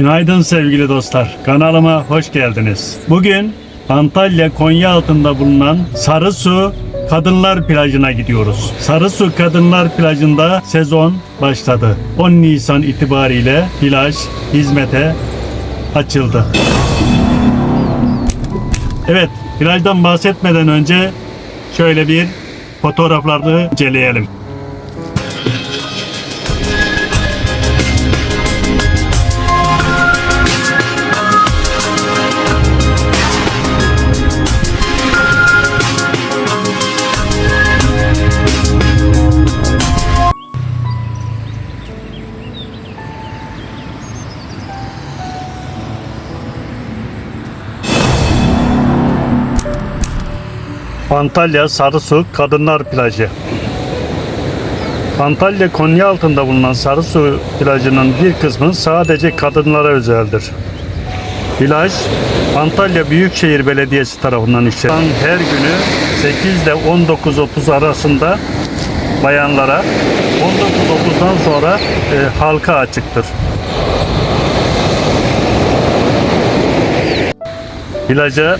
Günaydın sevgili dostlar. Kanalıma hoş geldiniz. Bugün Antalya Konya altında bulunan Sarısu Kadınlar Plajı'na gidiyoruz. Sarısu Kadınlar Plajı'nda sezon başladı. 10 Nisan itibariyle plaj hizmete açıldı. Evet, plajdan bahsetmeden önce şöyle bir fotoğraflarını inceleyelim. Antalya Sarısu Kadınlar Plajı. Antalya Konya altında bulunan Sarısu plajının bir kısmı sadece kadınlara özeldir. Plaj Antalya Büyükşehir Belediyesi tarafından işlenen her günü 8 ile 19.30 arasında bayanlara 19.30'dan sonra e, halka açıktır. Plaja